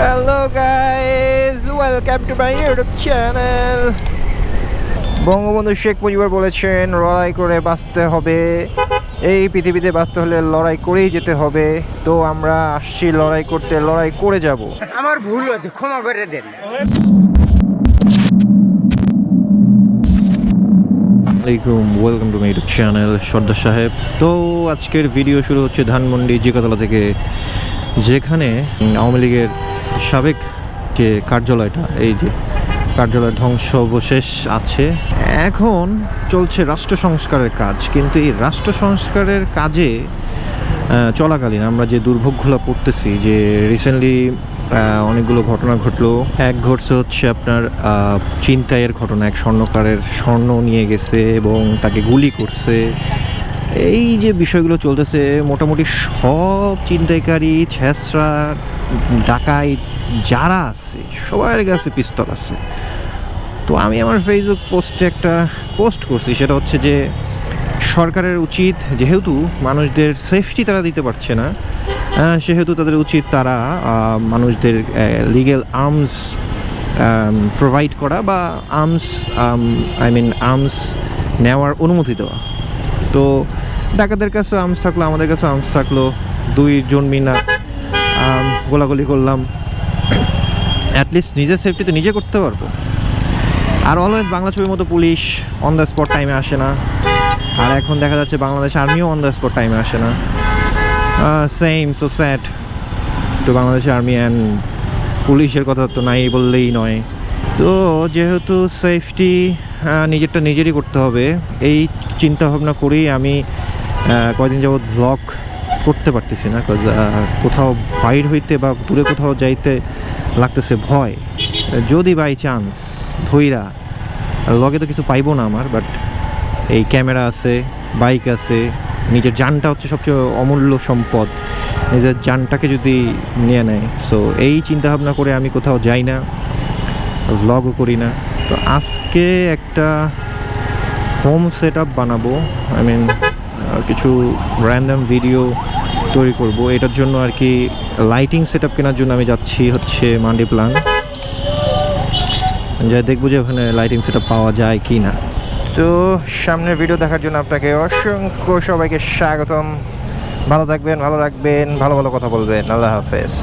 Hello guys welcome to my YouTube channel Bangabandhu Sheikh Mujibur বলেছেন লড়াই করে বাঁচতে হবে। এই পৃথিবীতে বাঁচতে হলে লড়াই করেই যেতে হবে। তো আমরা আসছি লড়াই করতে লড়াই করে যাব। আমার ভুল হয়েছে ক্ষমা করে দেন। আসসালামাইকুম welcome to my YouTube channel সর্দার সাহেব। তো আজকের ভিডিও শুরু হচ্ছে ধানমন্ডি জিকাতলা থেকে যেখানে আওয়ামী লীগের সাবেক যে কার্যালয়টা এই যে কার্যালয়ের ধ্বংস অবশেষ আছে। এখন চলছে রাষ্ট্র সংস্কারের কাজ কিন্তু এই রাষ্ট্র সংস্কারের কাজে চলাকালীন আমরা যে দুর্ভোগগুলো পড়তেছি যে রিসেন্টলি অনেকগুলো ঘটনা ঘটলো। এক ঘটছে হচ্ছে আপনার আহ, ছিনতাইয়ের ঘটনা এক স্বর্ণকারের স্বর্ণ নিয়ে গেছে এবং তাকে গুলি করছে। এই যে বিষয়গুলো চলতেছে মোটামুটি সব চিন্তাইকারী ছেঁচড়া ডাকাই যারা আছে, সবার কাছে পিস্তল আছে। তো আমি আমার ফেসবুক পোস্টে একটা পোস্ট করছি, সেটা হচ্ছে যে, সরকারের উচিত যেহেতু মানুষদের সেফটি তারা দিতে পারছে না সেহেতু তাদের উচিত তারা মানুষদের লিগেল আর্মস প্রোভাইড করা বা আর্মস আই মিন আর্মস নেওয়ার অনুমতি দেওয়া। তো ডাকাতের কাছে আর্মস থাকল, আমাদের কাছে আর্মস থাকল, দুইজন মিনা গোলাগুলি করলাম। অ্যাটলিস্ট নিজের সেফটি তো নিজে করতে পারব। আর অলওয়েজ বাংলা ছবির মতো পুলিশ অন দ্য স্পট টাইমে আসে না। আর এখন দেখা যাচ্ছে বাংলাদেশ আর্মিও অন দ্য স্পট টাইমে আসে না। Same so sad to Bangladesh army and পুলিশের কথা তো নাই বললেই নয়। তো যেহেতু সেফটি নিজেরটা নিজেরই করতে হবে, এই চিন্তা ভাবনা করেই আমি কয়দিন যাবৎ ব্লগ করতে পারতেছি না কোথাও বাইর হইতে বা দূরে কোথাও যাইতে লাগতেছে ভয়। যদি বাই চান্স ধইরা, লগে তো কিছু পাইবো না আমার বাট এই ক্যামেরা আছে, বাইক আছে, নিজের যানটা হচ্ছে সবচেয়ে অমূল্য সম্পদ। নিজের যানটাকে যদি নিয়ে নেয়। সো এই চিন্তা ভাবনা করে আমি কোথাও যাই না ভ্লগও করি না। তো আজকে একটা হোম সেট আপ বানাবো আই মিন কিছু র্যান্ডাম ভিডিও তৈরি করব। এটার জন্য আর কি লাইটিং সেট আপ কেনার জন্য আমি যাচ্ছি হচ্ছে মান্ডি প্লান যা দেখব যে ওখানে লাইটিং সেট পাওয়া যায় কি না তো সামনের ভিডিও দেখার জন্য আপনাকে অসংখ্য সবাইকে স্বাগতম। ভালো থাকবেন, ভালো রাখবেন, ভালো ভালো কথা বলবেন। আল্লাহ হাফেজ।